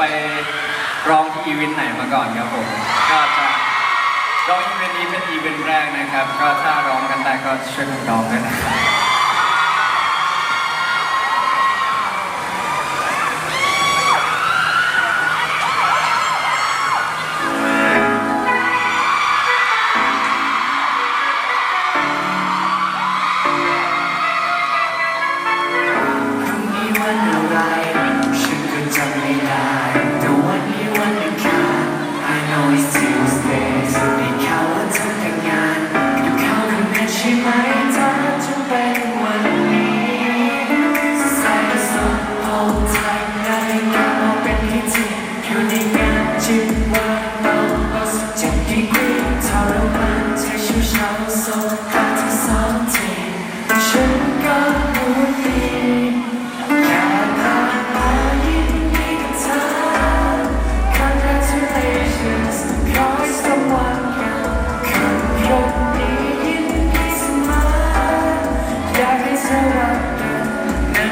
ไปร้องที่อีเวนต์ไหนมาก่อนครับผมก็จะร้องอีเวนต์นี้เป็นอีเวนต์แรกนะครับ ก็ถ้าร้องกันได้ก็ช่วยกันร้องด้วยนะครับ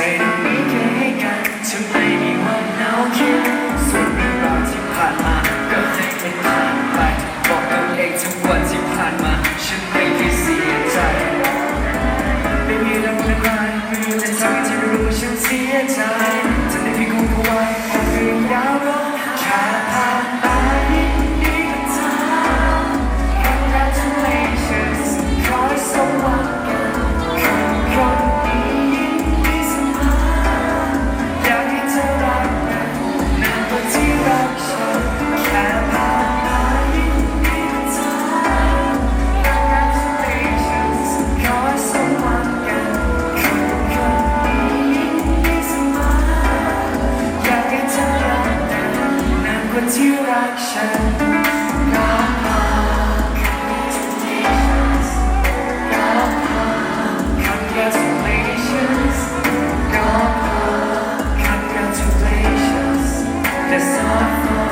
say. proteção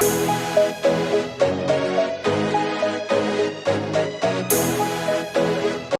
Música